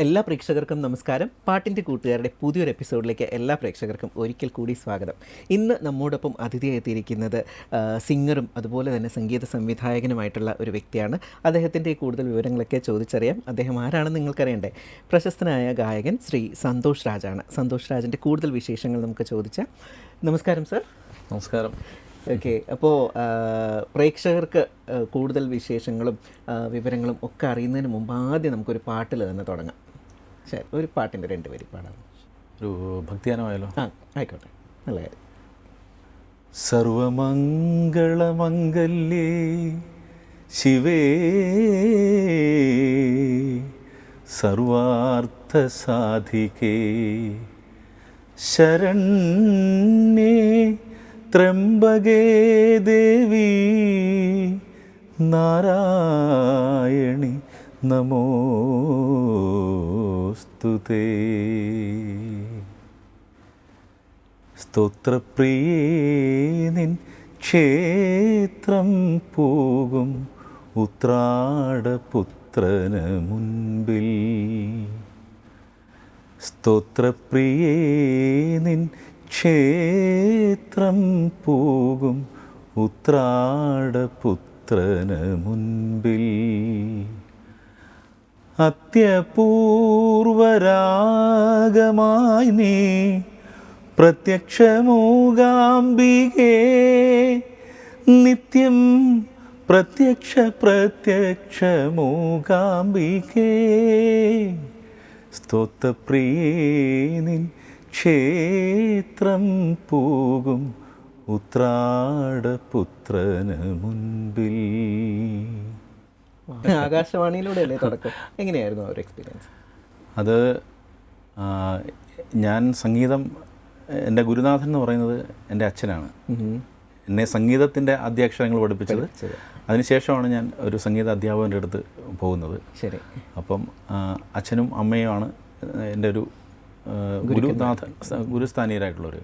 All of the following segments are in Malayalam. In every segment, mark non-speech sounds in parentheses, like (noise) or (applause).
എല്ലാ പ്രേക്ഷകർക്കും നമസ്കാരം. പാട്ടിന്റെ കൂട്ടുകാരുടെ പുതിയൊരു എപ്പിസോഡിലേക്ക് എല്ലാ പ്രേക്ഷകർക്കും ഒരിക്കൽ കൂടി സ്വാഗതം. ഇന്ന് നമ്മോടൊപ്പം അതിഥിയായി എത്തിയിരിക്കുന്നത് സിംഗറും അതുപോലെ തന്നെ സംഗീത സംവിധായകനുമായിട്ടുള്ള ഒരു വ്യക്തിയാണ്. അദ്ദേഹത്തിന്റെ കൂടുതൽ വിവരങ്ങളൊക്കെ ചോദിച്ചറിയാം. അദ്ദേഹം ആരാണെന്ന് നിങ്ങൾക്കറിയണ്ടേ? പ്രശസ്തനായ ഗായകൻ ശ്രീ സന്തോഷ് രാജാണ്. സന്തോഷ് രാജിന്റെ കൂടുതൽ വിശേഷങ്ങൾ നമുക്ക് ചോദിച്ചാൽ നമസ്കാരം സർ. നമസ്കാരം. ഓക്കെ അപ്പോൾ പ്രേക്ഷകർക്ക് കൂടുതൽ വിശേഷങ്ങളും വിവരങ്ങളും ഒക്കെ അറിയുന്നതിന് മുമ്പ് ആദ്യം നമുക്കൊരു പാട്ടിൽ തന്നെ തുടങ്ങാം. ശരി ഒരു പാട്ടിന്റെ രണ്ട് പേര് പാടാം. ഒരു ഭക്തിയാനമായാലോ ആ ആയിക്കോട്ടെ. നല്ല കാര്യം. സർവമംഗളമംഗല്യേ ശിവേ സർവാർത്ഥസാധികേ ശരണ്യേ ത്രംബകേ ദേവി നാരായണി നമോസ്തുതേ. സ്തോത്രപ്രിയേ നിൻ ക്ഷേത്രം പോകും ഉത്രാടപുത്രന് മുൻപിൽ. സ്തോത്രപ്രിയേ നിൻ ക്ഷേത്രം പോകും ഉത്രാടപുത്രന് മുൻപിൽ. അത്യപൂർവരാഗമായി നീ പ്രത്യക്ഷമൂകാംബികേ. നിത്യം പ്രത്യക്ഷ പ്രത്യക്ഷമൂകാംബികേ. സ്തോത്രപ്രിയേ നിൻ ക്ഷേത്രം പോകും ഉത്രാടപുത്രന് മുൻപിൽ. ആകാശവാണിയിലൂടെ അല്ലേ തുടക്കം? എങ്ങനെയായിരുന്നു ആ ഒരു എക്സ്പീരിയൻസ് അത് ഞാൻ സംഗീതം എന്റെ ഗുരുനാഥൻ എന്ന് പറയുന്നത് എന്റെ അച്ഛനാണ്. എന്നെ സംഗീതത്തിന്റെ അധ്യക്ഷരങ്ങൾ പഠിപ്പിച്ചത്. അതിനുശേഷമാണ് ഞാൻ ഒരു സംഗീത അധ്യാപകന്റെ അടുത്ത് പോകുന്നത്. ശരി. അപ്പം അച്ഛനും അമ്മയുമാണ് എന്റെ ഒരു ആ, ഗുരുനാഥൻ. ഗുരുസ്ഥാനീയരായിട്ടുള്ളവർ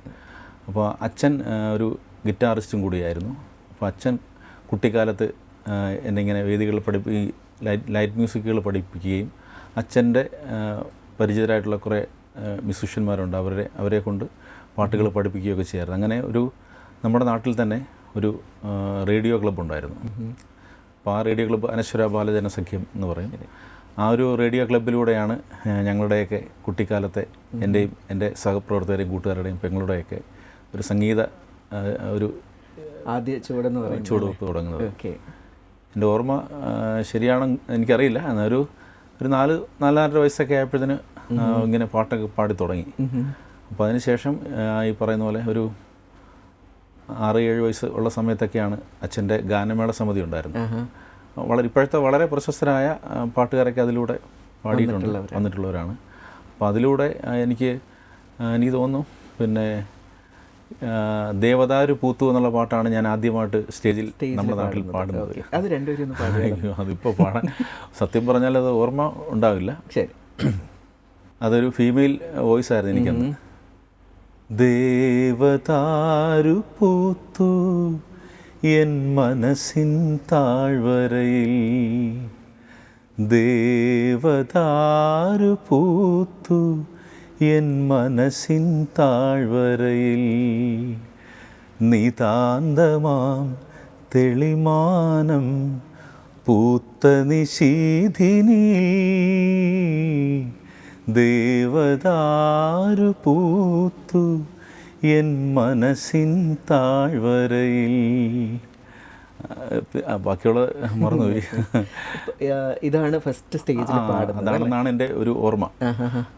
അപ്പോൾ അച്ഛൻ ഒരു ഗിറ്റാറിസ്റ്റും കൂടിയായിരുന്നു. അപ്പോൾ അച്ഛൻ കുട്ടിക്കാലത്ത് എന്നെ ഇങ്ങനെ വേദികളിൽ പഠിപ്പി ലൈറ്റ് ലൈറ്റ് മ്യൂസിക്കുകൾ പഠിപ്പിക്കുകയും അച്ഛന്റെ പരിചിതരായിട്ടുള്ള കുറേ മ്യൂസിഷ്യന്മാരുണ്ട്. അവരെ അവരെ കൊണ്ട് പാട്ടുകൾ പഠിപ്പിക്കുകയൊക്കെ ചെയ്യാറുണ്ട്. അങ്ങനെ ഒരു നമ്മുടെ നാട്ടിൽ തന്നെ ഒരു റേഡിയോ ക്ലബ്ബ് ഉണ്ടായിരുന്നു അപ്പോൾ ആ റേഡിയോ ക്ലബ്ബ് അനശ്വര ബാലജനസഖ്യം എന്ന് പറയും. ആ ഒരു റേഡിയോ ക്ലബിലൂടെയാണ് ഞങ്ങളുടെയൊക്കെ കുട്ടിക്കാലത്തെ എന്റെയും എന്റെ സഹപ്രവർത്തകരെയും കൂട്ടുകാരുടെയും പെങ്ങളുടെയൊക്കെ ഒരു സംഗീത ഒരു ആദ്യ ചുവടെന്ന് പറയുന്നത്. ചുവടുവെപ്പ് തുടങ്ങുന്നത്. ഓക്കെ. എന്റെ ഓർമ്മ ശരിയാണെന്ന് എനിക്കറിയില്ല. എന്നാൽ ഒരു ഒരു നാല് നാലര വയസ്സൊക്കെ ആയപ്പോഴത്തേന് ഇങ്ങനെ പാട്ടൊക്കെ പാടി തുടങ്ങി. അപ്പോൾ അതിനുശേഷം ഈ പറയുന്ന പോലെ ഒരു ആറ് ഏഴ് വയസ്സ് ഉള്ള സമയത്തൊക്കെയാണ് അച്ഛന്റെ ഗാനമേള സമിതി ഉണ്ടായിരുന്നത്. വളരെ ഇപ്പോഴത്തെ വളരെ പ്രശസ്തരായ പാട്ടുകാരൊക്കെ അതിലൂടെ പാടിയിട്ടുണ്ട് വന്നിട്ടുള്ളവരാണ്. അപ്പോൾ അതിലൂടെ എനിക്ക് എനിക്ക് തോന്നുന്നു പിന്നെ ദേവതാരു ദേവദാരു പൂത്തു എന്നുള്ള പാട്ടാണ് ഞാൻ ആദ്യമായിട്ട് സ്റ്റേജിൽ നമ്മുടെ നാട്ടിൽ പാടുന്നത്. അത് രണ്ടുപേരും അതിപ്പോൾ പാടാൻ സത്യം പറഞ്ഞാൽ അത് ഓർമ്മ ഉണ്ടാവില്ല. ശരി. അതൊരു ഫീമെയിൽ വോയിസ് ആയിരുന്നു എനിക്കന്ന്. ദേവതാരു പൂത്തു എൻ മനസ്സിൻ താഴ്വരയിൽ ദേവതാരു പൂത്തു. എൻ മനസ്സിൻ താഴ്വരയിൽ നിതാന്തമാം തെളിമാനം പൂത്ത നിശീധിനി ദേവദാരു പൂത്തു. എൻ മനസ്സിൻ താഴ്വരയിൽ. ബാക്കിയുള്ള മറന്നുപോയി. ഇതാണ് ഫസ്റ്റ് സ്റ്റേജിൽ അതാണെന്നാണ് എന്റെ ഒരു ഓർമ്മ.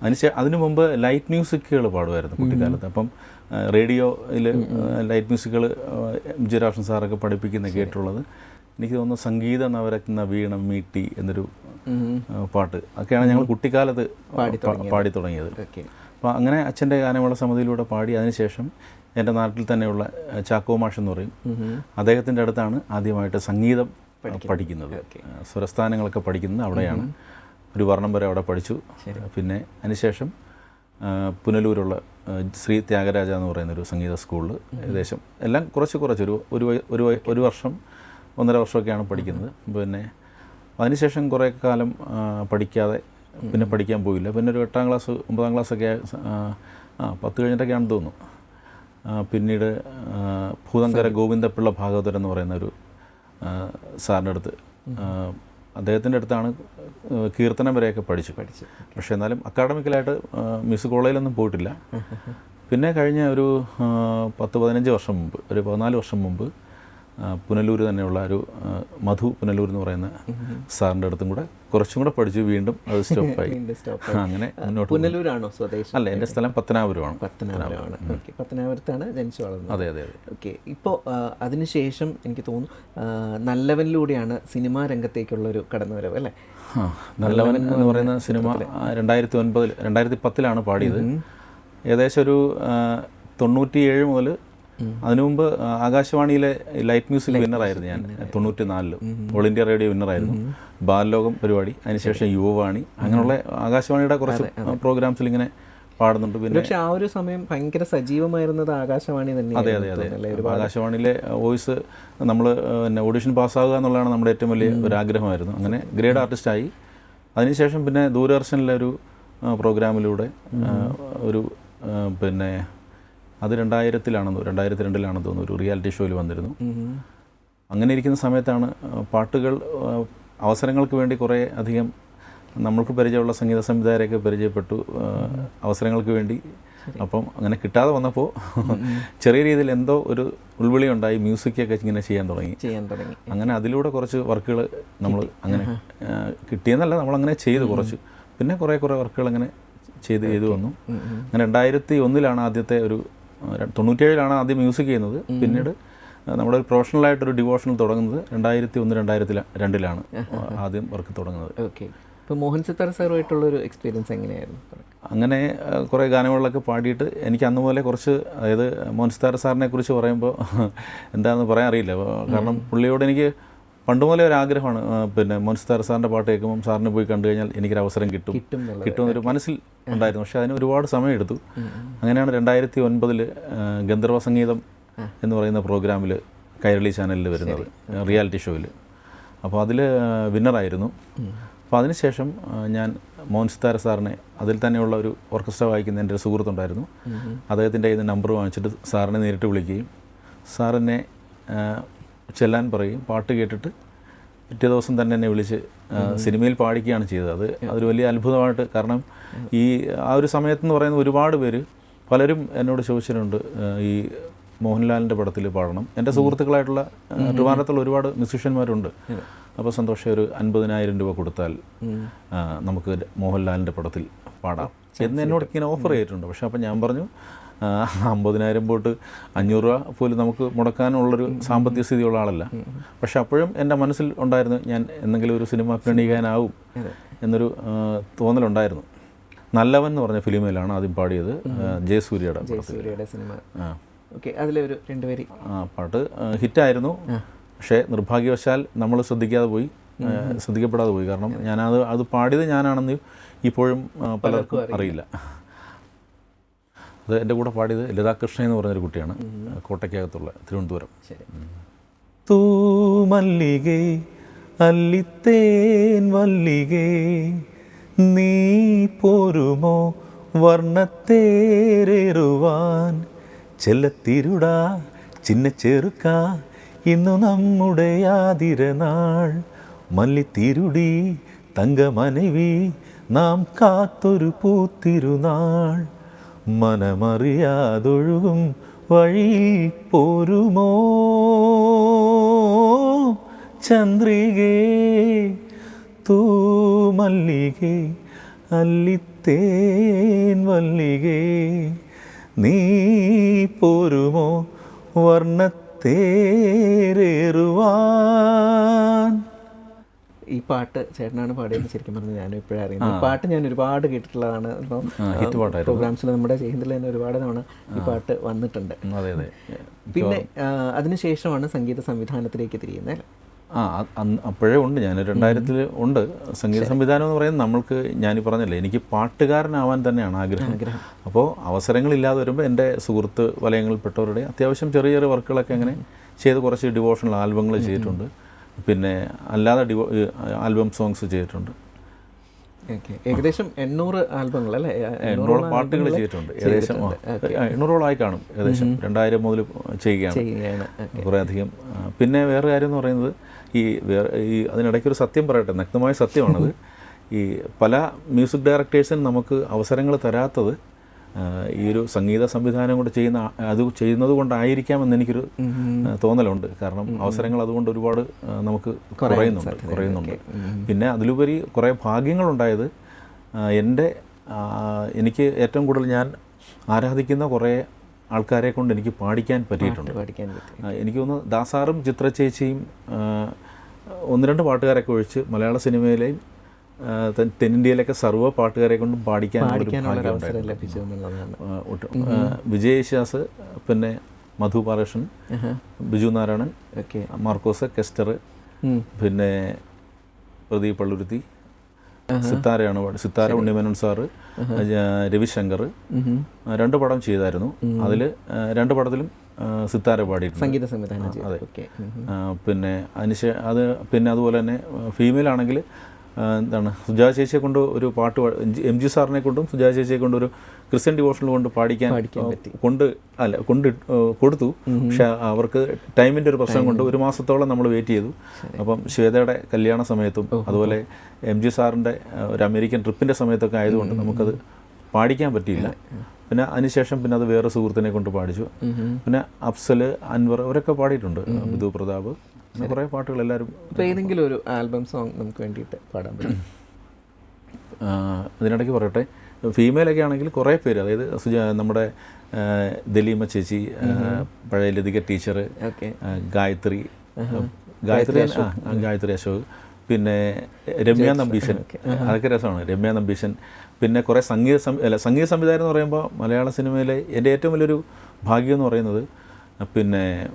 അതിന് അതിനു മുമ്പ് ലൈറ്റ് മ്യൂസിക്കുകൾ പാടുമായിരുന്നു കുട്ടിക്കാലത്ത്. അപ്പം റേഡിയോയിൽ ലൈറ്റ് മ്യൂസിക്കുകൾ എം ജി രാഷൻ സാറൊക്കെ പഠിപ്പിക്കുന്ന കേട്ടുള്ളത് എനിക്ക് തോന്നുന്നു സംഗീത നവരത്ന വീണം മീട്ടി എന്നൊരു പാട്ട്. ഒക്കെയാണ് ഞങ്ങൾ കുട്ടിക്കാലത്ത് പാടി തുടങ്ങിയത്. ഓക്കെ. അപ്പോൾ അങ്ങനെ അച്ഛന്റെ ഗാനമേള സമിതിയിലൂടെ പാടി അതിനുശേഷം എന്റെ നാട്ടിൽ തന്നെയുള്ള ചാക്കോ മാഷ് എന്ന് പറയും. അദ്ദേഹത്തിന്റെ അടുത്താണ് ആദ്യമായിട്ട് സംഗീതം പഠിക്കുന്നത്. സ്വരസ്ഥാനങ്ങളൊക്കെ പഠിക്കുന്നത് അവിടെയാണ്. ഒരു വർണം വരെ അവിടെ പഠിച്ചു. പിന്നെ അതിനുശേഷം പുനലൂരുള്ള ശ്രീ ത്യാഗരാജ എന്ന് പറയുന്ന ഒരു സംഗീത സ്കൂളിൽ ഏകദേശം എല്ലാം കുറച്ച് കുറച്ച് ഒരു ഒരു ഒരു വർഷം ഒന്നര വർഷമൊക്കെയാണ് പഠിക്കുന്നത്. പിന്നെ അതിനുശേഷം കുറേ കാലം പഠിക്കാതെ പിന്നെ പഠിക്കാൻ പോയില്ല. പിന്നെ ഒരു എട്ടാം ക്ലാസ് ഒമ്പതാം ക്ലാസ്സൊക്കെ ആ, പത്ത് കഴിഞ്ഞിട്ടൊക്കെയാണെന്ന് തോന്നുന്നു. പിന്നീട് ഭൂതങ്കര ഗോവിന്ദപിള്ള ഭാഗവതർ എന്ന് പറയുന്ന ഒരു സാറിന്റെ അടുത്ത് അദ്ദേഹത്തിന്റെ അടുത്താണ് കീർത്തനം വരെയൊക്കെ പഠിച്ചു. പഠിച്ചു. പക്ഷേ എന്നാലും അക്കാഡമിക്കലായിട്ട് മിസ് കോളേജിലൊന്നും പോയിട്ടില്ല. പിന്നെ കഴിഞ്ഞ ഒരു പത്ത് പതിനഞ്ച് വർഷം മുമ്പ് ഒരു പതിനാല് വർഷം മുമ്പ് പുനലൂർ തന്നെയുള്ള ഒരു മധു പുനലൂർ എന്ന് പറയുന്ന സാറിന്റെ അടുത്തും കൂടെ കുറച്ചും കൂടെ പഠിച്ചു വീണ്ടും അത് സ്റ്റോപ്പായി. (laughs) അങ്ങനെ മുന്നോട്ട് പുനലൂരാണോ സ്വദേശം? അല്ല എന്റെ സ്ഥലം പത്തനാപുരമാണ്. പത്തനാപുരമാണ്. ഓക്കെ പത്തനാപുരത്താണ് ജനിച്ചു വളർന്നത്. അതെ അതെ അതെ. ഓക്കെ ഇപ്പോൾ അതിനുശേഷം എനിക്ക് തോന്നുന്നു നല്ലവനിലൂടെയാണ് സിനിമാ രംഗത്തേക്കുള്ളൊരു കടന്നുവരവ് അല്ലേ? നല്ലവൻ എന്ന് പറയുന്ന സിനിമ രണ്ടായിരത്തി ഒൻപതിൽ രണ്ടായിരത്തി പത്തിലാണ് പാടിയത്. ഏകദേശം ഒരു തൊണ്ണൂറ്റിയേഴ് മുതൽ അതിനു മുമ്പ് ആകാശവാണിയിലെ ലൈറ്റ് മ്യൂസിക് വിന്നറായിരുന്നു ഞാൻ. തൊണ്ണൂറ്റി നാലിൽ ഓൾ ഇന്ത്യ റേഡിയോ വിന്നറായിരുന്നു. ബാലലോകം പരിപാടി. അതിനുശേഷം യുവവാണി. അങ്ങനെയുള്ള ആകാശവാണിയുടെ കുറച്ച് പ്രോഗ്രാംസിൽ ഇങ്ങനെ പാടുന്നുണ്ട്. പിന്നെ പക്ഷെ ആ ഒരു സമയം ഭയങ്കര സജീവമായിരുന്നത് ആകാശവാണി തന്നെ അതെ അതെ അതെ. ആകാശവാണിയിലെ വോയിസ് നമ്മൾ പിന്നെ ഓഡിഷൻ പാസ്സാകുക എന്നുള്ളതാണ് നമ്മുടെ ഏറ്റവും വലിയ ഒരു ആഗ്രഹമായിരുന്നു. അങ്ങനെ ഗ്രേഡ് ആർട്ടിസ്റ്റായി. അതിനുശേഷം പിന്നെ ദൂരദർശനിലെ ഒരു പ്രോഗ്രാമിലൂടെ ഒരു പിന്നെ അത് രണ്ടായിരത്തിലാണെന്ന് രണ്ടായിരത്തി രണ്ടിലാണെന്ന് തോന്നുന്നു ഒരു റിയാലിറ്റി ഷോയിൽ വന്നിരുന്നു. അങ്ങനെ ഇരിക്കുന്ന സമയത്താണ് പാട്ടുകൾ അവസരങ്ങൾക്ക് വേണ്ടി കുറേ അധികം നമ്മൾക്ക് പരിചയമുള്ള സംഗീത സംവിധായകരെയൊക്കെ പരിചയപ്പെട്ടു അവസരങ്ങൾക്ക് വേണ്ടി. അപ്പം അങ്ങനെ കിട്ടാതെ വന്നപ്പോൾ ചെറിയ രീതിയിൽ എന്തോ ഒരു ഉൾവിളി ഉണ്ടായി മ്യൂസിക്കൊക്കെ ഇങ്ങനെ ചെയ്യാൻ തുടങ്ങി. ചെയ്യാൻ തുടങ്ങി. അങ്ങനെ അതിലൂടെ കുറച്ച് വർക്കുകൾ നമ്മൾ അങ്ങനെ കിട്ടിയെന്നല്ല നമ്മൾ അങ്ങനെ ചെയ്തു കുറച്ച്. പിന്നെ കുറേ കുറേ വർക്കുകൾ അങ്ങനെ ചെയ്ത് ചെയ്തു വന്നു. അങ്ങനെ രണ്ടായിരത്തി ഒന്നിലാണ് ആദ്യത്തെ ഒരു ര- ആദ്യം മ്യൂസിക് ചെയ്യുന്നത്. പിന്നീട് നമ്മുടെ ഒരു പ്രൊഫഷണലായിട്ടൊരു ഡിവോഷണൽ തുടങ്ങുന്നത് രണ്ടായിരത്തി ഒന്ന് രണ്ടായിരത്തി രണ്ടിലാണ് ആദ്യം വർക്ക് തുടങ്ങുന്നത്. ഓക്കെ. ഇപ്പോൾ മോഹൻ സിത്താർ സാറുമായിട്ടുള്ള ഒരു എക്സ്പീരിയൻസ് എങ്ങനെയായിരുന്നു? അങ്ങനെ കുറേ ഗാനങ്ങളിലൊക്കെ പാടിയിട്ട് എനിക്ക് അന്ന് മുതലേ കുറച്ച് അതായത് മോഹൻ സിത്താര സാറിനെ കുറിച്ച് പറയുമ്പോൾ (laughs) എന്താണെന്ന് പറയാൻ അറിയില്ല. കാരണം പുള്ളിയോട് എനിക്ക് പണ്ട് മുതലേ ഒരു ആഗ്രഹമാണ്. പിന്നെ മോൻസ്താർ സാറിന്റെ പാട്ട് കേൾക്കുമ്പം സാറിനെ പോയി കണ്ടു കഴിഞ്ഞാൽ എനിക്കൊരു അവസരം കിട്ടും. കിട്ടും എന്നൊരു കിട്ടുമെന്നൊരു മനസ്സിൽ ഉണ്ടായിരുന്നു. പക്ഷേ അതിന് ഒരുപാട് സമയമെടുത്തു. അങ്ങനെയാണ് രണ്ടായിരത്തി ഒൻപതിൽ ഗന്ധർവ സംഗീതം എന്ന് പറയുന്ന പ്രോഗ്രാമിൽ കൈരളി ചാനലിൽ വരുന്നത് റിയാലിറ്റി ഷോയിൽ അപ്പോൾ അതിൽ വിന്നറായിരുന്നു. അപ്പോൾ അതിനുശേഷം ഞാൻ മോൻസിത്താര സാറിനെ അതിൽ തന്നെയുള്ള ഒരു ഓർക്കസ്ട്ര വായിക്കുന്ന എന്റെ ഒരു സുഹൃത്തുണ്ടായിരുന്നു. അദ്ദേഹത്തിന്റെ കയ്യിൽ നിന്ന് നമ്പർ വാങ്ങിച്ചിട്ട് സാറിനെ നേരിട്ട് വിളിക്കുകയും സാറിനെ ചെല്ലാൻ പറയും. പാട്ട് കേട്ടിട്ട് പിറ്റേ ദിവസം തന്നെ എന്നെ വിളിച്ച് സിനിമയിൽ പാടിക്കുകയാണ് ചെയ്തത്. അത് അതൊരു വലിയ അത്ഭുതമായിട്ട് കാരണം ഈ ആ ഒരു സമയത്തെന്ന് പറയുന്ന ഒരുപാട് പേര് പലരും എന്നോട് ചോദിച്ചിട്ടുണ്ട് ഈ മോഹൻലാലിന്റെ പടത്തിൽ പാടണം. എന്റെ സുഹൃത്തുക്കളായിട്ടുള്ള ട്രിവാൻഡ്രത്തുള്ള ഒരുപാട് മ്യൂസിഷ്യന്മാരുണ്ട് അപ്പോൾ സന്തോഷം ഒരു അൻപതിനായിരം രൂപ കൊടുത്താൽ നമുക്ക് മോഹൻലാലിന്റെ പടത്തിൽ പാടാം. എന്ന് എന്നോട് ഇങ്ങനെ ഓഫർ ചെയ്തിട്ടുണ്ട്? പക്ഷേ അപ്പം ഞാൻ പറഞ്ഞു അമ്പതിനായിരം പോട്ട് അഞ്ഞൂറ് രൂപ പോലും നമുക്ക് മുടക്കാനുള്ളൊരു സാമ്പത്തിക സ്ഥിതിയുള്ള ആളല്ല. പക്ഷെ അപ്പോഴും എന്റെ മനസ്സിൽ ഉണ്ടായിരുന്നു ഞാൻ എന്തെങ്കിലും ഒരു സിനിമ പ്രണയിക്കാനാവും എന്നൊരു തോന്നലുണ്ടായിരുന്നു. നല്ലവൻ എന്ന് പറഞ്ഞ ഫിലിമിലാണ് ആദ്യം പാടിയത് ജയസൂര്യയുടെ സൂര്യയുടെ സിനിമ. ആ. ഓക്കെ അതിലെ ഒരു രണ്ടുപേര് ആ പാട്ട് ഹിറ്റായിരുന്നു. പക്ഷേ നിർഭാഗ്യവശാൽ നമ്മൾ ശ്രദ്ധിക്കാതെ പോയി. ശ്രദ്ധിക്കപ്പെടാതെ പോയി. കാരണം ഞാനത് അത് പാടിയത് ഞാനാണെന്ന് ഇപ്പോഴും പലർക്കും അറിയില്ല. അത് എന്റെ കൂടെ പാടിയത് ലതാകൃഷ്ണൻ എന്ന് പറഞ്ഞൊരു കുട്ടിയാണ് കോട്ടയ്ക്കകത്തുള്ള തിരുവനന്തപുരം. തൂ മല്ലികേ അല്ലിത്തേൻ വല്ലികേ നീ പോരുമോ വർണത്തേരേറുവാൻ? ചെല്ലത്തിരുടാ ചിന്ന ചെറുക്ക ഇന്നു നമ്മുടെ ആതിരനാൾ. മല്ലിത്തിരുടി തങ്കമനവി നാം കാത്തൊരു പൂത്തിരുനാൾ. മനമറിയാതൊഴുകും വഴിയിൽ പോരുമോ? ചന്ദ്രികേ തൂമല്ലികേ അല്ലിത്തേൻ വല്ലികേ നീ പോരുമോ? വർണത്തേരേറുവാൻ. ഈ പാട്ട് ചേട്ടനാണ് പാടിയത് ശരിക്കും പറഞ്ഞു ഞാൻ ഇപ്പോഴും അറിയുന്നത്. ഈ പാട്ട് ഞാൻ ഒരുപാട് കേട്ടിട്ടുള്ളതാണ്. ഇപ്പം പ്രോഗ്രാംസിൽ നമ്മുടെ ചെയ്യുന്നതിൽ തന്നെ ഒരുപാട് തവണ ഈ പാട്ട് വന്നിട്ടുണ്ട്. അതെ അതെ. പിന്നെ അതിനുശേഷമാണ് സംഗീത സംവിധാനത്തിലേക്ക് തിരിയുന്നത്. ആ അപ്പോഴേ ഉണ്ട്. ഞാൻ രണ്ടായിരത്തിൽ ഉണ്ട്. സംഗീത സംവിധാനം എന്ന് പറയുന്നത് നമ്മൾക്ക് ഞാൻ പറഞ്ഞല്ലേ എനിക്ക് പാട്ടുകാരനാവാൻ തന്നെയാണ് ആഗ്രഹം. അപ്പോൾ അവസരങ്ങളില്ലാതെ വരുമ്പോൾ എന്റെ സുഹൃത്ത് വലയങ്ങളിൽപ്പെട്ടവരുടെ അത്യാവശ്യം ചെറിയ ചെറിയ വർക്കുകളൊക്കെ അങ്ങനെ ചെയ്ത് കുറച്ച് ഡിവോഷണൽ ആൽബങ്ങൾ ചെയ്തിട്ടുണ്ട്. പിന്നെ അല്ലാതെ ഡിവോ ആൽബം സോങ്സ് ചെയ്തിട്ടുണ്ട്. ഏകദേശം എണ്ണൂറ് ആൽബങ്ങൾ അല്ലേ? എണ്ണൂറോളം പാട്ടുകൾ ചെയ്തിട്ടുണ്ട്. ഏകദേശം എണ്ണൂറോളമായി കാണും. ഏകദേശം രണ്ടായിരം മുതൽ ചെയ്യുകയാണ്. കുറേ അധികം. പിന്നെ വേറെ കാര്യം എന്ന് പറയുന്നത് ഈ വേറെ ഈ അതിനിടയ്ക്ക് ഒരു സത്യം പറയട്ടെ. നഗ്നമായ സത്യമാണത്. ഈ പല മ്യൂസിക് ഡയറക്ടേഴ്സിന് നമുക്ക് അവസരങ്ങൾ തരാത്തത് ഈ ഒരു സംഗീത സംവിധാനം കൊണ്ട് ചെയ്യുന്ന അത് ചെയ്യുന്നത് കൊണ്ടായിരിക്കാമെന്ന് എനിക്കൊരു തോന്നലുണ്ട്. കാരണം അവസരങ്ങൾ അതുകൊണ്ട് ഒരുപാട് നമുക്ക് കുറയുന്നുണ്ട് കുറയുന്നുണ്ട്. പിന്നെ അതിലുപരി കുറേ ഭാഗ്യങ്ങളുണ്ടായത് എന്റെ എനിക്ക് ഏറ്റവും കൂടുതൽ ഞാൻ ആരാധിക്കുന്ന കുറേ ആൾക്കാരെ കൊണ്ട് എനിക്ക് പാടിക്കാൻ പറ്റിയിട്ടുണ്ട്. എനിക്ക് തോന്നുന്നു ദാസാറും ചിത്ര ചേച്ചിയും ഒന്ന് രണ്ട് പാട്ടുകാരൊക്കെ ഒഴിച്ച് മലയാള സിനിമയിലെയും തെന്നിന്ത്യയിലൊക്കെ സർവ പാട്ടുകാരെ കൊണ്ടും പാടിക്കാൻ ഒരു പഠിക്കാനുള്ള ഒരു ഭാഗ്യം അവസരം ലഭിച്ചു എന്നുള്ളതാണ് ആ, വിജയ് യേശുദാസ് പിന്നെ മധു ബാലകൃഷ്ണൻ ബിജു നാരായണൻ ഓക്കെ. മാർക്കോസ് കെസ്റ്റർ പിന്നെ പ്രദീപ് പള്ളുരുത്തി സിത്താരയാണ് പാട് സിത്താര ഉണ്ണിമേനോൻ സാറ് രവിശങ്കർ രണ്ട് പടം ചെയ്തായിരുന്നു. അതിൽ രണ്ട് പടത്തിലും സിത്താര പാടിയിട്ടുണ്ട്. സംഗീത സംവിധാനം പിന്നെ അതിനുശേഷം അത് പിന്നെ അതുപോലെ തന്നെ ഫീമെയിൽ ആണെങ്കിൽ എന്താണ് സുജാ ചേച്ചിയെ കൊണ്ട് ഒരു പാട്ട് എം ജി സാറിനെ കൊണ്ടും സുജാ ചേച്ചിയെ കൊണ്ട് ഒരു ക്രിസ്ത്യൻ ഡിവോഷണൽ കൊണ്ട് പാടിക്കാൻ കൊണ്ട് അല്ല കൊണ്ട് കൊടുത്തു. പക്ഷെ അവർക്ക് ടൈമിന്റെ ഒരു പ്രശ്നം കൊണ്ട് ഒരു മാസത്തോളം നമ്മൾ വെയിറ്റ് ചെയ്തു. അപ്പം ശ്വേതയുടെ കല്യാണ സമയത്തും അതുപോലെ എം ജി സാറിന്റെ ഒരു അമേരിക്കൻ ട്രിപ്പിന്റെ സമയത്തൊക്കെ ആയതുകൊണ്ട് നമുക്കത് പാടിക്കാൻ പറ്റിയില്ല. പിന്നെ അതിനുശേഷം പിന്നെ അത് വേറെ സുഹൃത്തിനെ കൊണ്ട് പാടിച്ചു. പിന്നെ അഫ്സൽ അൻവർ അവരൊക്കെ പാടിയിട്ടുണ്ട്. ബിദു പ്രതാപ് കുറേ പാട്ടുകൾ എല്ലാവരും ഇപ്പോൾ ഏതെങ്കിലും ഒരു ആൽബം സോങ് നമുക്ക് വേണ്ടിയിട്ട് പാടാൻ പറ്റും. അതിനിടയ്ക്ക് ഇതിനിടയ്ക്ക് പറയട്ടെ. ഫീമെയിലൊക്കെ ആണെങ്കിൽ കുറേ പേര് അതായത് സുജ- നമ്മുടെ ദലീമ ചേച്ചി പഴയ ലതിക ടീച്ചർ ഓക്കെ. ഗായത്രി ഗായത്രി ഗായത്രി അശോക്. പിന്നെ രമ്യ നമ്പീശൻ. അതൊക്കെ രസമാണ്. രമ്യ നമ്പീശൻ. പിന്നെ കുറേ സംഗീത അല്ല സംഗീത സംവിധാനം എന്ന് പറയുമ്പോൾ മലയാള സിനിമയിലെ എന്റെ ഏറ്റവും വലിയൊരു ഭാഗ്യം എന്ന് പറയുന്നത് പിന്നെ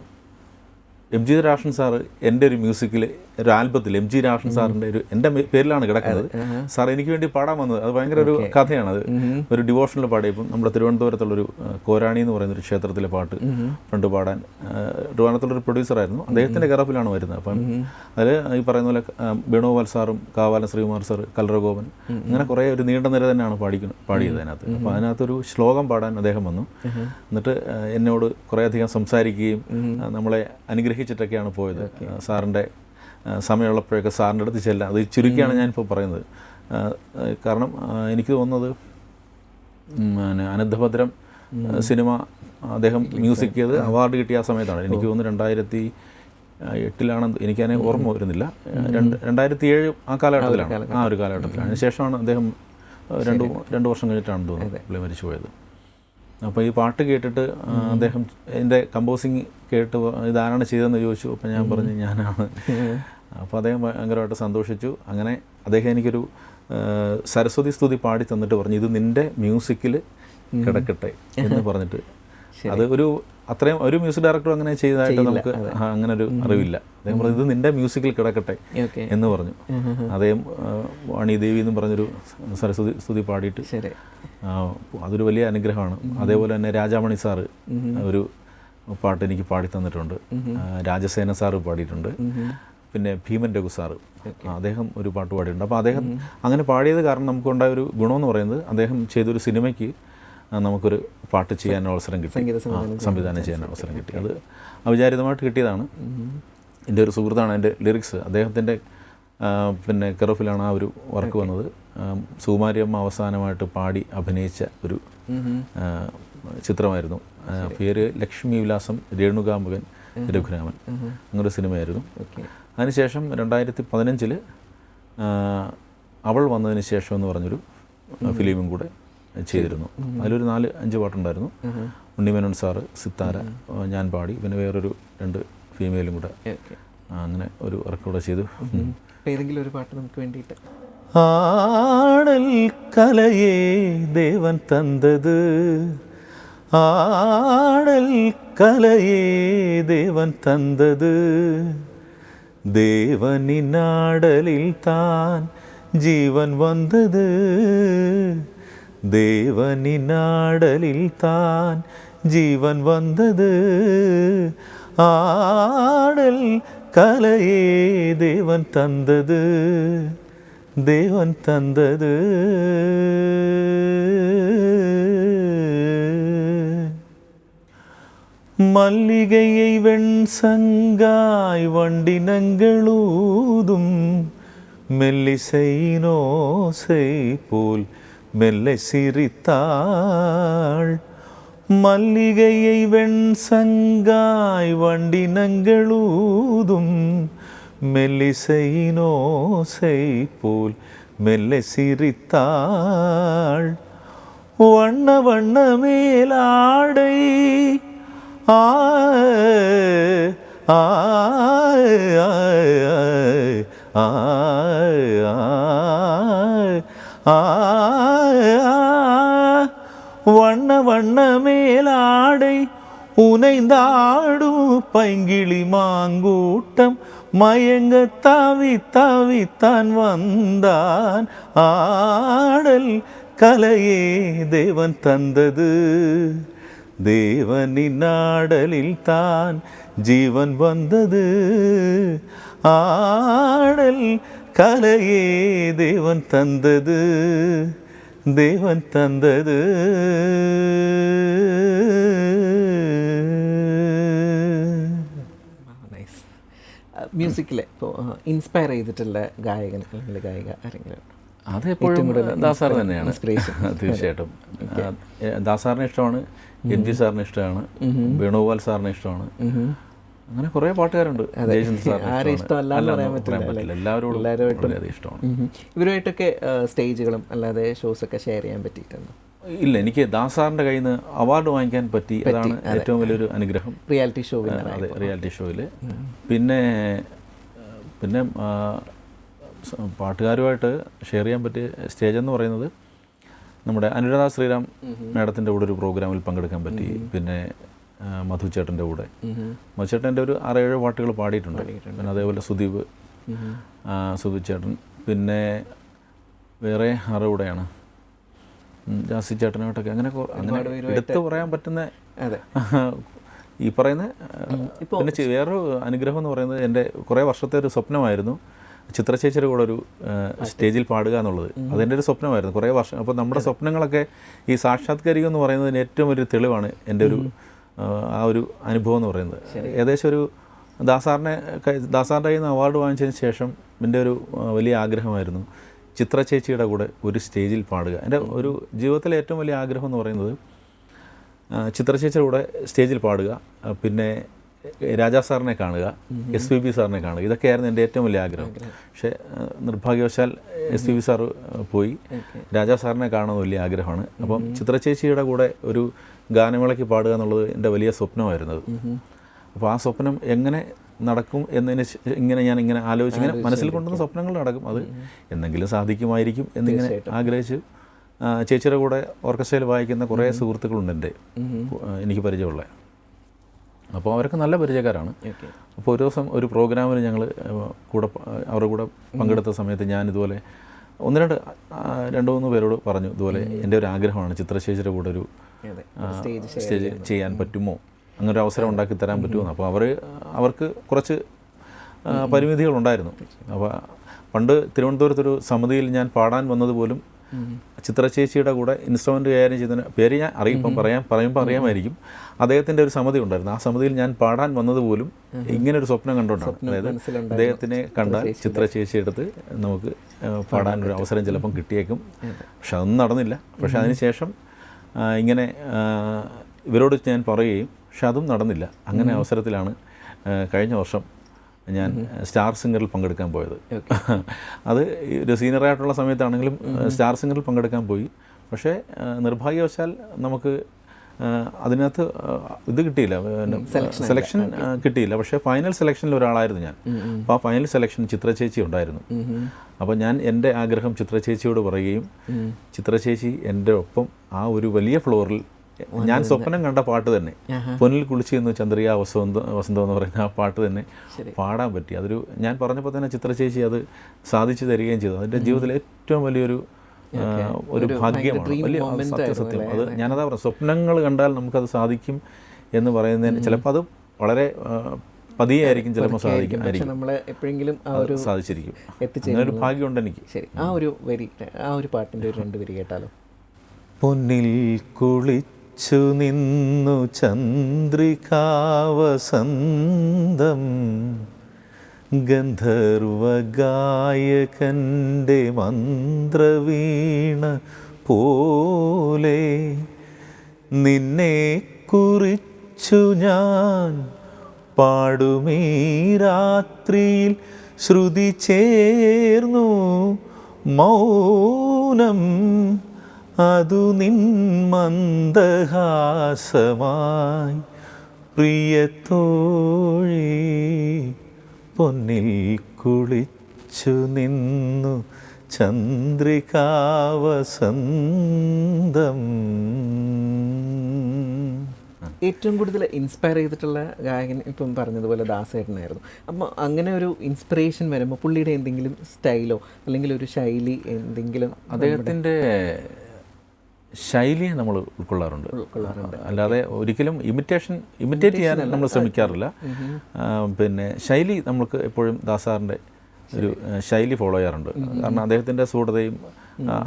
എം ജി രാഷൻ സാറ് എന്റെ ഒരു മ്യൂസിക്കിൽ ഒരു ആൽബത്തിൽ എം ജി രാഷൻ സാറിന്റെ ഒരു എന്റെ മേ- പേരിലാണ് കിടക്കുന്നത്. സാർ എനിക്ക് വേണ്ടി പാടാൻ വന്നത് അത് ഭയങ്കര ഒരു കഥയാണ് അത് ഒരു ഡിവോഷണൽ പാടിയപ്പം നമ്മുടെ തിരുവനന്തപുരത്തുള്ള ഒരു കോരാണി എന്ന് പറയുന്ന ഒരു ക്ഷേത്രത്തിലെ പാട്ട് പണ്ട് പാടാൻ ഒരു പ്രൊഡ്യൂസറായിരുന്നു അദ്ദേഹത്തിന്റെ കറപ്പിലാണ് വരുന്നത്. അപ്പം അതിൽ ഈ പറയുന്ന പോലെ വേണുഗോപാൽ സാറും കാവാലൻ ശ്രീകുമാർ സാർ കലറഗോപൻ അങ്ങനെ കുറേ ഒരു നീണ്ട നിര തന്നെയാണ് പാടിക്കുന്നത് പാടിയത് അതിനകത്ത്. അപ്പൊ അതിനകത്തൊരു ശ്ലോകം പാടാൻ അദ്ദേഹം വന്നു. എന്നിട്ട് എന്നോട് കുറേയധികം സംസാരിക്കുകയും നമ്മളെ അനുഗ്രഹിച്ചിട്ടൊക്കെയാണ് പോയത്. സാറിന്റെ സാറിന്റെ സമയമുള്ളപ്പോഴൊക്കെ സാറിന്റെ അടുത്ത് ചെല്ലാം. അത് ചുരുക്കിയാണ് ഞാനിപ്പോൾ പറയുന്നത്. കാരണം എനിക്ക് തോന്നുന്നത് പിന്നെ അനന്തഭദ്രം സിനിമ അദ്ദേഹം മ്യൂസിക് ചെയ്ത് അവാർഡ് കിട്ടിയ ആ സമയത്താണ്. എനിക്ക് തോന്നുന്നു രണ്ടായിരത്തി എട്ടിലാണെന്ന് എനിക്കതിനെ ഓർമ്മ വരുന്നില്ല. രണ്ട് രണ്ടായിരത്തി ഏഴ് ആ കാലഘട്ടത്തിലാണ്. ആ ഒരു കാലഘട്ടത്തിലാണ്. അതിനുശേഷമാണ് അദ്ദേഹം രണ്ട് രണ്ട് വർഷം കഴിഞ്ഞിട്ടാണ് തോന്നുന്നത് പുള്ളി മരിച്ചു പോയത് അപ്പോൾ ഈ പാട്ട് കേട്ടിട്ട് അദ്ദേഹം എന്റെ കമ്പോസിങ് കേട്ട് ഇതാരാണ് ചെയ്തതെന്ന് ചോദിച്ചു. അപ്പോൾ ഞാൻ പറഞ്ഞു ഞാനാണ്. അപ്പോൾ അദ്ദേഹം ഭയങ്കരമായിട്ട് സന്തോഷിച്ചു. അങ്ങനെ അദ്ദേഹം എനിക്കൊരു സരസ്വതി സ്തുതി പാടി തന്നിട്ട് പറഞ്ഞു ഇത് നിന്റെ മ്യൂസിക്കിൽ കിടക്കട്ടെ എന്ന് പറഞ്ഞിട്ട്. അത് ഒരു അത്രയും ഒരു മ്യൂസിക് ഡയറക്ടർ അങ്ങനെ ചെയ്തതായിട്ട് നമുക്ക് അങ്ങനെ ഒരു അറിവില്ല. അദ്ദേഹം പറഞ്ഞു ഇത് നിന്റെ മ്യൂസിക്കിൽ കിടക്കട്ടെ എന്ന് പറഞ്ഞു. അദ്ദേഹം വാണിദേവി എന്ന് പറഞ്ഞൊരു സരസ്വതി സ്തുതി പാടിയിട്ട് അതൊരു വലിയ അനുഗ്രഹമാണ്. അതേപോലെ തന്നെ രാജാമണി സാറ് ഒരു പാട്ട് എനിക്ക് പാടി തന്നിട്ടുണ്ട്. രാജസേന സാറ് പാടിയിട്ടുണ്ട്. പിന്നെ ഭീമൻ രഘു സാറ്. അദ്ദേഹം ഒരു പാട്ട് പാടിയിട്ടുണ്ട്. അപ്പോൾ അദ്ദേഹം അങ്ങനെ പാടിയത് കാരണം നമുക്കുണ്ടായ ഒരു ഗുണമെന്ന് പറയുന്നത് അദ്ദേഹം ചെയ്തൊരു സിനിമയ്ക്ക് നമുക്കൊരു പാട്ട് ചെയ്യാൻ അവസരം കിട്ടി. സംവിധാനം ചെയ്യാൻ അവസരം കിട്ടി. അത് അവിചാരിതമായിട്ട് കിട്ടിയതാണ്. എന്റെ ഒരു സുഹൃത്താണ് എന്റെ ലിറിക്സ് അദ്ദേഹത്തിന്റെ പിന്നെ കെറഫിലാണ് ആ ഒരു വർക്ക് വന്നത്. സുകുമാരിയമ്മ അവസാനമായിട്ട് പാടി അഭിനയിച്ച ഒരു ചിത്രമായിരുന്നു. പേര് ലക്ഷ്മി വിലാസം രേണുകാമുകൻ രഘുരാമൻ. അങ്ങനൊരു സിനിമയായിരുന്നു. അതിനുശേഷം രണ്ടായിരത്തി പതിനഞ്ചിൽ അവൾ വന്നതിന് ശേഷം എന്ന് പറഞ്ഞൊരു ഫിലിമും കൂടെ ചെയ്തിരുന്നു അതിലൊരു നാല് അഞ്ച് പാട്ടുണ്ടായിരുന്നു ഉണ്ണിമേനോൻ സാറ് സിത്താര ആ, ഞാൻ പാടി പിന്നെ വേറൊരു രണ്ട് ഫീമെയിലും കൂടെ ഓക്കെ ആ, അങ്ങനെ ഒരു വർക്ക് കൂടെ ചെയ്തു ഉം. അപ്പോൾ ഏതെങ്കിലും ഒരു പാട്ട് നമുക്ക് വേണ്ടിയിട്ട് ஆடல் கலையே தேவன் தந்தது ஆடல் கலையே தேவன் தந்தது தேவனின் ஆடலில் தான் ஜீவன் வந்தது தேவனின் ஆடலில் தான் ஜீவன் வந்தது. ஆடல் கலையே தேவன் தந்தது. தேவன் தந்தது. மல்லிகையை வெண் சங்காய் வண்டினங்களூதும் மெல்லிசை நோசை போல் மெல்ல சிரித்தாள். மல்லிகையை வெண் சங்காய் வண்டினங்களூதும். மெல்லிசை நோசை போல் மெல்ல சிரித்தாள். வண்ண வண்ண மேலாடை ஆ ஆ ஆ ஆ வண்ண வண்ண மேலாடை உனைந்தாடும் பைங்கிளி மாங்கூட்டம் மயங்க தாவி தாவித்தான் வந்தான். ஆடல் கலையே தேவன் தந்தது. தேவனின் ஆடலில் தான் ஜீவன் வந்தது. ஆடல் கலையே தேவன் தந்தது தேவன் தந்தது നൈസ് മ്യൂസിക്കിൽ ഇപ്പോൾ ഇൻസ്പയർ ചെയ്തിട്ടുള്ള ഗായകൻ അല്ലെങ്കിൽ ഗായിക ആരെങ്കിലും ഉണ്ടോ? അത് എപ്പോഴും ദാസാർ തന്നെയാണ് inspiration. (laughs) തീർച്ചയായിട്ടും ആ, എ, ദാസാറിനെ ഇഷ്ടമാണ് എൻ ജി സാറിനെ ഇഷ്ടമാണ് വേണുഗോപാൽ സാറിനെ ഇഷ്ടമാണ് അങ്ങനെ കുറേ പാട്ടുകാരുണ്ട്. (laughs) ആരെ ഇഷ്ടമല്ലാന്ന് ഇഷ്ടമല്ല പറയാൻ പറ്റില്ല, എല്ലാവരോടും എല്ലാവരുമായിട്ടും. ഇഷ്ടമാണ്. ഇവരുമായിട്ടൊക്കെ സ്റ്റേജുകളും അല്ലാതെ ഷോസ് ഒക്കെ ഷെയർ ചെയ്യാൻ പറ്റിയിട്ടുണ്ട്? ഇല്ല എനിക്ക് ദാസാറിന്റെ കയ്യിൽ നിന്ന് അവാർഡ് വാങ്ങിക്കാൻ പറ്റി. അതാണ് ഏറ്റവും വലിയൊരു അനുഗ്രഹം. റിയാലിറ്റി ഷോ അതെ റിയാലിറ്റി ഷോയിൽ പിന്നെ പിന്നെ പാട്ടുകാരുമായിട്ട് ഷെയർ ചെയ്യാൻ പറ്റിയ സ്റ്റേജ് എന്ന് പറയുന്നത് നമ്മുടെ അനുരാധ ശ്രീറാം മാഡത്തിന്റെ കൂടെ ഒരു പ്രോഗ്രാമിൽ പങ്കെടുക്കാൻ പറ്റി. പിന്നെ ആ, മധു ചേട്ടന്റെ കൂടെ. മധു ചേട്ടന്റെ ഒരു ആറേഴ് പാട്ടുകൾ പാടിയിട്ടുണ്ട്. പിന്നെ അതേപോലെ സുദീപ് സുദീപ് ചേട്ടൻ. പിന്നെ വേറെ ആരുടെ കൂടെയാണ്? ജാസി ചേട്ടനായിട്ടൊക്കെ അങ്ങനെ അങ്ങനെ എടുത്ത് പറയാൻ പറ്റുന്ന (laughs) ഈ പറയുന്ന പിന്നെ ചെ- വേറൊരു അനുഗ്രഹം എന്ന് പറയുന്നത് എന്റെ കുറേ വർഷത്തെ ഒരു സ്വപ്നമായിരുന്നു. ചിത്രചേച്ചിയുടെ കൂടെ ഒരു സ്റ്റേജിൽ പാടുക എന്നുള്ളത്. അതെന്റെ ഒരു സ്വപ്നമായിരുന്നു. കുറേ വർഷം അപ്പോൾ നമ്മുടെ സ്വപ്നങ്ങളൊക്കെ ഈ സാക്ഷാത്കരിക്കുക എന്ന് പറയുന്നതിന് ഏറ്റവും വലിയ തെളിവാണ് എന്റെ ഒരു ആ, ഒരു അനുഭവം എന്ന് പറയുന്നത്. ഏകദേശം ഒരു ദാസാറിനെ ദാസാറിന്റെ കയ്യിൽ നിന്ന് അവാർഡ് വാങ്ങിച്ചതിന് ശേഷം എന്റെ ഒരു വലിയ ആഗ്രഹമായിരുന്നു ചിത്ര ചേച്ചിയുടെ കൂടെ ഒരു സ്റ്റേജിൽ പാടുക. എന്റെ ഒരു ജീവിതത്തിലെ ഏറ്റവും വലിയ ആഗ്രഹം എന്ന് പറയുന്നത് ചിത്ര ചേച്ചിയുടെ കൂടെ സ്റ്റേജിൽ പാടുക പിന്നെ രാജാ സാറിനെ കാണുക എസ് പി ബി സാറിനെ കാണുക. ഇതൊക്കെയായിരുന്നു എന്റെ ഏറ്റവും വലിയ ആഗ്രഹം. പക്ഷേ നിർഭാഗ്യവശാൽ എസ് പി ബി സാർ പോയി രാജാ സാറിനെ കാണുന്നത് വലിയ ആഗ്രഹമാണ്. അപ്പം ചിത്ര ചേച്ചിയുടെ കൂടെ ഒരു ഗാനമേളയ്ക്ക് പാടുക എന്നുള്ളത് എന്റെ വലിയ സ്വപ്നമായിരുന്നത് അപ്പോൾ ആ സ്വപ്നം എങ്ങനെ നടക്കും എന്നതിന് ഇങ്ങനെ ഞാൻ ഇങ്ങനെ ആലോചിച്ച് ഇങ്ങനെ മനസ്സിൽ കൊണ്ടുവന്ന സ്വപ്നങ്ങൾ നടക്കും. അത് എന്തെങ്കിലും സാധിക്കുമായിരിക്കും എന്നിങ്ങനെ ആഗ്രഹിച്ച് ചേച്ചിയുടെ കൂടെ ഓർക്കസ്ട്രയിൽ വായിക്കുന്ന കുറേ സുഹൃത്തുക്കളുണ്ട് എന്റെ. എനിക്ക് പരിചയമുള്ള. അപ്പോൾ അവരൊക്കെ നല്ല പരിചയക്കാരാണ്. അപ്പോൾ ഒരു ദിവസം ഒരു പ്രോഗ്രാമിൽ ഞങ്ങൾ കൂടെ അവരുടെ കൂടെ പങ്കെടുത്ത സമയത്ത് ഞാൻ ഇതുപോലെ ഒന്ന് രണ്ട് രണ്ട് മൂന്ന് പേരോട് പറഞ്ഞു ഇതുപോലെ എന്റെ ഒരു ആഗ്രഹമാണ് ചിത്രശേഷിയുടെ കൂടെ ഒരു സ്റ്റേജ് ചെയ്യാൻ പറ്റുമോ? അങ്ങനെ ഒരു അവസരം ഉണ്ടാക്കി തരാൻ പറ്റുമോ? അപ്പോൾ അവർ അവർക്ക് കുറച്ച് പരിമിതികളുണ്ടായിരുന്നു. അപ്പോൾ പണ്ട് തിരുവനന്തപുരത്തൊരു സമിതിയിൽ ഞാൻ പാടാൻ വന്നത് പോലും ചിത്രചേച്ചിയുടെ കൂടെ ഇൻസ്ട്രുമെന്റ് കൈകാര്യം ചെയ്തതിന് പേര് ഞാൻ അറിയിപ്പം പറയാം പറയുമ്പോൾ അറിയാമായിരിക്കും. അദ്ദേഹത്തിന്റെ ഒരു സമിതി ഉണ്ടായിരുന്നു. ആ സമിതിയിൽ ഞാൻ പാടാൻ വന്നത് പോലും ഇങ്ങനെ ഒരു സ്വപ്നം കണ്ടുകൊണ്ടാണ്. അതായത്. അദ്ദേഹത്തിനെ കണ്ടാൽ ചിത്രചേച്ചി എടുത്ത് നമുക്ക് പാടാൻ ഒരു അവസരം ചിലപ്പം കിട്ടിയേക്കും. പക്ഷെ അതൊന്നും നടന്നില്ല. പക്ഷെ അതിനുശേഷം ഇങ്ങനെ ഇവരോട് ഞാൻ പറയുകയും പക്ഷെ അതും നടന്നില്ല. അങ്ങനെ അവസരത്തിലാണ് കഴിഞ്ഞ വർഷം ഞാൻ സ്റ്റാർ സിംഗറിൽ പങ്കെടുക്കാൻ പോയത്. (laughs) അത് ഒരു സീനിയറായിട്ടുള്ള സമയത്താണെങ്കിലും സ്റ്റാർ സിംഗറിൽ പങ്കെടുക്കാൻ പോയി. പക്ഷേ നിർഭാഗ്യവശാൽ നമുക്ക് അതിനകത്ത് ഇത് കിട്ടിയില്ല. സെലക്ഷൻ കിട്ടിയില്ല. പക്ഷേ ഫൈനൽ സെലക്ഷനിൽ ഒരാളായിരുന്നു ഞാൻ. അപ്പോൾ ആ ഫൈനൽ സെലക്ഷൻ ചിത്രചേച്ചി ഉണ്ടായിരുന്നു. അപ്പോൾ ഞാൻ എന്റെ ആഗ്രഹം ചിത്രചേച്ചിയോട് പറയുകയും ചിത്രചേച്ചി എന്റെ ഒപ്പം ആ ഒരു വലിയ ഫ്ലോറിൽ ഞാൻ സ്വപ്നം കണ്ട പാട്ട് തന്നെ. പൊന്നിൽ കുളിച്ചു എന്ന് ചന്ദ്രിക വസന്ത വസന്തം എന്ന് പറയുന്ന ആ പാട്ട് തന്നെ പാടാൻ പറ്റി. അതൊരു ഞാൻ പറഞ്ഞപ്പോൾ തന്നെ ചിത്രചേച്ചി അത് സാധിച്ചു തരികയും ചെയ്തു. അതിന്റെ ജീവിതത്തിലെ ഏറ്റവും വലിയൊരു ഒരു ഭാഗ്യമാണ്. വലിയ അത് സത്യസത്യം അത് ഞാനതാ പറഞ്ഞു സ്വപ്നങ്ങൾ കണ്ടാൽ നമുക്കത് സാധിക്കും എന്ന് പറയുന്നതിന് ചിലപ്പോൾ അത് വളരെ പതിയെ ആയിരിക്കും ചിലപ്പോൾ സാധിക്കും പക്ഷെ നമ്മളെ എപ്പോഴെങ്കിലും ആ ഒരു സാധിച്ചിരിക്കും. എത്തിച്ചേരും ഭാഗ്യമുണ്ട് എനിക്ക്. ശരി. ആ ഒരു വരി ആ ഒരു പാട്ടിന്റെ ഒരു രണ്ട് വരി കേട്ടാലോ. പൊന്നിൽ കുളിച്ചു നിന്നു ചന്ദ്രികാവസന്തം. ഗന്ധർവഗായകന്റെ മന്ത്രവീണ പോലെ നിന്നെ കുറിച്ചു ഞാൻ പാടുമീ രാത്രിയിൽ ശ്രുതി ചേർന്നു മൗനം. അതു നിൻ മന്ദഹാസമായി പ്രിയത്തോഴി പൊന്നിൽ കുളിച്ചു നിന്നു ചന്ദ്രികാവസന്തം. ഏറ്റവും കൂടുതൽ ഇൻസ്പയർ ചെയ്തിട്ടുള്ള ഗായകൻ ഇപ്പം പറഞ്ഞതുപോലെ ദാസേട്ടനായിരുന്നു. അപ്പോൾ അങ്ങനെ ഒരു ഇൻസ്പിറേഷൻ വരുമ്പോൾ പുള്ളിയുടെ എന്തെങ്കിലും സ്റ്റൈലോ അല്ലെങ്കിൽ ഒരു ശൈലി എന്തെങ്കിലും അദ്ദേഹത്തിന്റെ ശൈലിയെ നമ്മൾ ഉൾക്കൊള്ളാറുണ്ട്. അല്ലാതെ ഒരിക്കലും ഇമിറ്റേഷൻ ഇമിറ്റേറ്റ് ചെയ്യാൻ നമ്മൾ ശ്രമിക്കാറില്ല. പിന്നെ ശൈലി നമുക്ക് എപ്പോഴും ദാസാറിന്റെ ഒരു ശൈലി. ഫോളോ ചെയ്യാറുണ്ട്. കാരണം അദ്ദേഹത്തിന്റെ സൂഢതയും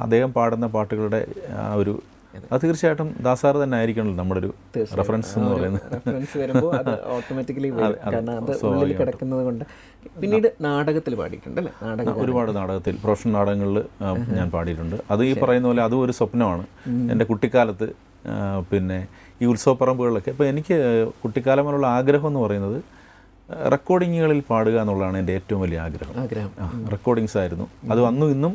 അദ്ദേഹം പാടുന്ന പാട്ടുകളുടെ ആ ഒരു അത്. തീർച്ചയായിട്ടും ദാസാർ തന്നെ ആയിരിക്കണല്ലോ നമ്മുടെ ഒരു റെഫറൻസ് എന്ന് പറയുന്നത്. റെഫറൻസ് വരുമ്പോൾ അത് ഓട്ടോമാറ്റിക്കലി (laughs) കാരണം അത് ഉള്ളിൽ കിടക്കുന്നത് കൊണ്ട് പിന്നീട് നാടകത്തിൽ പാടിയിട്ടുണ്ട് അല്ലേ? നാടകം ഒരുപാട് നാടകത്തിൽ പ്രൊഫഷണൽ നാടകങ്ങളിൽ ഞാൻ പാടിയിട്ടുണ്ട്. അത് ഈ പറയുന്ന പോലെ അതും ഒരു സ്വപ്നമാണ്. എന്റെ കുട്ടിക്കാലത്ത് പിന്നെ ഈ ഉത്സവപ്പറമ്പുകളിലൊക്കെ ഇപ്പോൾ എനിക്ക് കുട്ടിക്കാലം മുതലുള്ള ആഗ്രഹം എന്ന് പറയുന്നത് റെക്കോർഡിങ്ങുകളിൽ പാടുക എന്നുള്ളതാണ് എന്റെ ഏറ്റവും വലിയ ആഗ്രഹം. ആഗ്രഹം. റെക്കോർഡിങ്സ് ആയിരുന്നു. അത് വന്നു ഇന്നും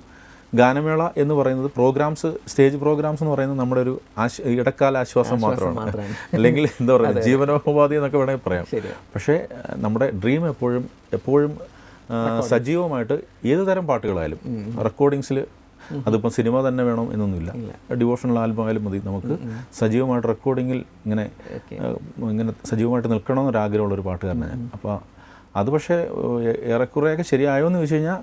ഗാനമേള എന്ന് പറയുന്നത് പ്രോഗ്രാംസ് സ്റ്റേജ് പ്രോഗ്രാംസ് എന്ന് പറയുന്നത് നമ്മുടെ ഒരു ആശ ഇടക്കാല ആശ്വാസം മാത്രമാണ്. (laughs) അല്ലെങ്കിൽ എന്താ പറയുക ജീവനോപാധി എന്നൊക്കെ വേണമെങ്കിൽ പറയാം. പക്ഷേ നമ്മുടെ ഡ്രീം എപ്പോഴും എപ്പോഴും സജീവമായിട്ട് ഏത് തരം പാട്ടുകളായാലും റെക്കോർഡിങ്സിൽ അതിപ്പം സിനിമ തന്നെ വേണം എന്നൊന്നുമില്ല. ഡിവോഷണൽ ആൽബം ആയാലും മതി നമുക്ക്. സജീവമായിട്ട് റെക്കോർഡിങ്ങിൽ ഇങ്ങനെ ഇങ്ങനെ സജീവമായിട്ട് നിൽക്കണമെന്നൊരു ആഗ്രഹമുള്ള ഒരു പാട്ടുകാരനാണ് ഞാൻ. അപ്പോൾ അത് പക്ഷേ ഏറെക്കുറെയൊക്കെ ശരിയായോ എന്ന് ചോദിച്ചു കഴിഞ്ഞാൽ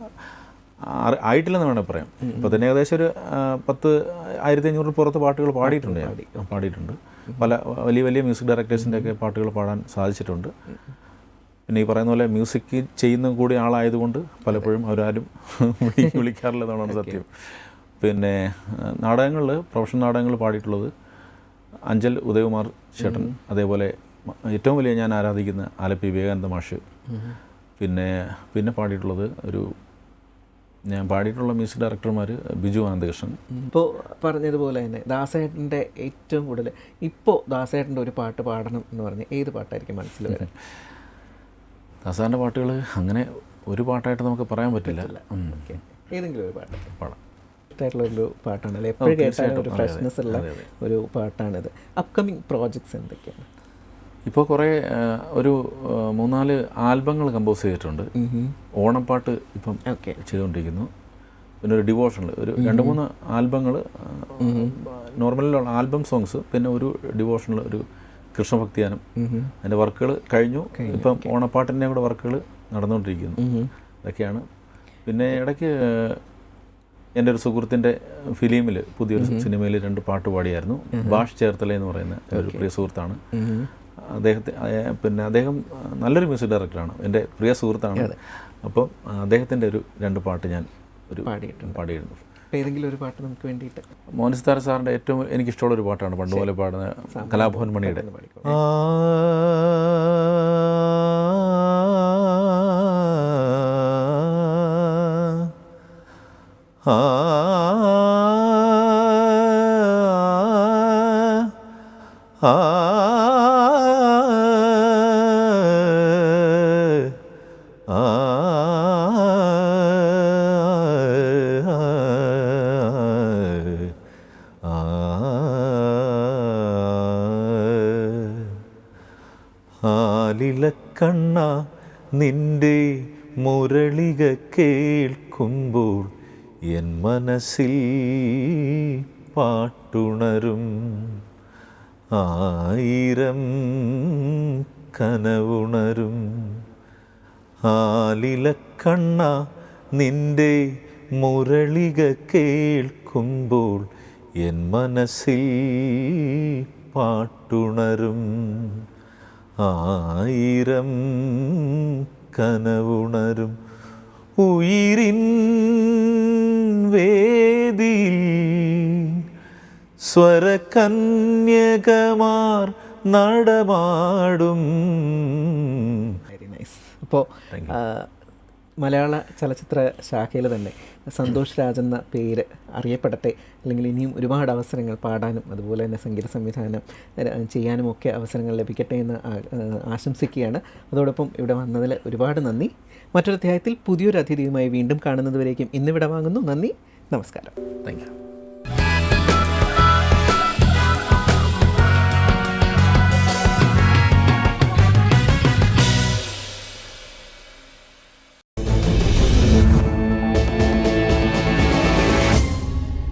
ആയിട്ടില്ലെന്ന് വേണമെങ്കിൽ പറയാം. ഇപ്പോൾ തന്നെ ഏകദേശം ഒരു പത്ത് ആയിരത്തി അഞ്ഞൂറിൽ പുറത്ത് പാട്ടുകൾ പാടിയിട്ടുണ്ട്. ഞാൻ പാടിയിട്ടുണ്ട്. പല വലിയ വലിയ മ്യൂസിക് ഡയറക്ടേഴ്സിന്റെ ഒക്കെ പാട്ടുകൾ പാടാൻ സാധിച്ചിട്ടുണ്ട്. പിന്നെ ഈ പറയുന്ന പോലെ മ്യൂസിക് ചെയ്യുന്ന കൂടി ആളായതുകൊണ്ട് പലപ്പോഴും അവരാരും (laughs) വിളിക്കാറില്ല വിളിക്കാറില്ലെന്നാണ് സത്യം. പിന്നെ നാടകങ്ങളിൽ പ്രൊഫഷണൽ നാടകങ്ങൾ പാടിയിട്ടുള്ളത് അഞ്ചൽ ഉദയകുമാർ ചേട്ടൻ. അതേപോലെ ഏറ്റവും വലിയ ഞാൻ ആരാധിക്കുന്ന ആലപ്പി വിവേകാനന്ദ മാഷ്. പിന്നെ പിന്നെ പാടിയിട്ടുള്ളത് ഒരു ഞാൻ പാടിയിട്ടുള്ള മ്യൂസിക് ഡയറക്ടർമാർ ബിജു ആനന്ദകൃഷ്ണൻ ഇപ്പോൾ പറഞ്ഞതുപോലെ തന്നെ ദാസേട്ടന്റെ ഏറ്റവും കൂടുതൽ ഇപ്പോൾ ദാസേട്ടന്റെ ഒരു പാട്ട് പാടണം എന്ന് പറഞ്ഞാൽ ഏത് പാട്ടായിരിക്കും മനസ്സിൽ വരാൻ ദാസാറിന്റെ പാട്ടുകൾ അങ്ങനെ ഒരു പാട്ടായിട്ട് നമുക്ക് പറയാൻ പറ്റില്ല. ഏതെങ്കിലും ഒരു പാട്ട്. പാടാം. ഒരു ഒരു പാട്ടാണല്ലേ എപ്പോഴും കേട്ടാലും ഒരു ഫ്രഷ്നെസ് ഉള്ള ഒരു പാട്ടാണിത്. അപ്കമിങ് പ്രോജക്ട്സ് എന്തൊക്കെയാണ്? ഇപ്പോൾ കുറേ ഒരു മൂന്നാൽ ആൽബങ്ങൾ കമ്പോസ് ചെയ്തിട്ടുണ്ട്. ഓണപ്പാട്ട് ഇപ്പം ചെയ്തുകൊണ്ടിരിക്കുന്നു. പിന്നെ ഒരു ഡിവോഷണൽ ഒരു രണ്ട് മൂന്ന് ആൽബങ്ങൾ നോർമലിലുള്ള ആൽബം സോങ്സ് പിന്നെ ഒരു ഡിവോഷണൽ ഒരു കൃഷ്ണഭക്തിയാനം. അതിന്റെ വർക്കുകൾ കഴിഞ്ഞു. ഇപ്പം ഓണപ്പാട്ടിന്റെ കൂടെ വർക്കുകൾ നടന്നുകൊണ്ടിരിക്കുന്നു. ഇതൊക്കെയാണ്. പിന്നെ ഇടയ്ക്ക് എന്റെ ഒരു സുഹൃത്തിന്റെ ഫിലിമിൽ പുതിയൊരു സിനിമയിൽ രണ്ട് പാട്ട് പാടിയായിരുന്നു. ഭാഷ് ചേർത്തല എന്ന് പറയുന്ന ഒരു പ്രിയ സുഹൃത്താണ്. അദ്ദേഹത്തെ പിന്നെ അദ്ദേഹം നല്ലൊരു മ്യൂസിക് ഡയറക്ടറാണ് എന്റെ പ്രിയ സുഹൃത്താണ് അപ്പം അദ്ദേഹത്തിന്റെ ഒരു രണ്ട് പാട്ട് ഞാൻ ഒരു പാടിയിട്ടുണ്ട്. പാടിയിരുന്നു അപ്പോൾ ഏതെങ്കിലും ഒരു പാട്ട് നമുക്ക് വേണ്ടിയിട്ട് മോഹൻസിത്താര സാറിന്റെ ഏറ്റവും എനിക്കിഷ്ടമുള്ള ഒരു പാട്ടാണ് പണ്ട് പോലെ പാടുന്ന കലാഭവൻ മണിയുടെ ആ ആ ആലിലക്കണ്ണ നിന്റെ മുരളിക കേൾക്കുമ്പോൾ എൻ മനസ്സിൽ പാട്ടുണരും. ആയിരം കനവുണരും. ആലിലക്കണ്ണ നിന്റെ മുരളിക കേൾക്കുമ്പോൾ എൻ മനസ്സിൽ പാട്ടുണരും. ആയിരം കനവുണരും ഉയിരിൻ വേദിയിൽ സ്വരകന്യകമാർ നടമാടും. അപ്പോൾ മലയാള ചലച്ചിത്ര ശാഖയിൽ തന്നെ സന്തോഷ് രാജ് എന്ന പേര് അറിയപ്പെടട്ടെ. അല്ലെങ്കിൽ ഇനിയും ഒരുപാട് അവസരങ്ങൾ പാടാനും അതുപോലെ തന്നെ സംഗീത സംവിധാനം ചെയ്യാനും ഒക്കെ അവസരങ്ങൾ ലഭിക്കട്ടെ എന്ന് ആശംസിക്കുകയാണ്. അതോടൊപ്പം ഇവിടെ വന്നതിൽ ഒരുപാട് നന്ദി. മറ്റൊരു അധ്യായത്തിൽ പുതിയൊരു അതിഥിയുമായി വീണ്ടും കാണുന്നതുവരേക്കും ഇന്നിവിടെ വാങ്ങുന്നു. നന്ദി. നമസ്കാരം. Thank you.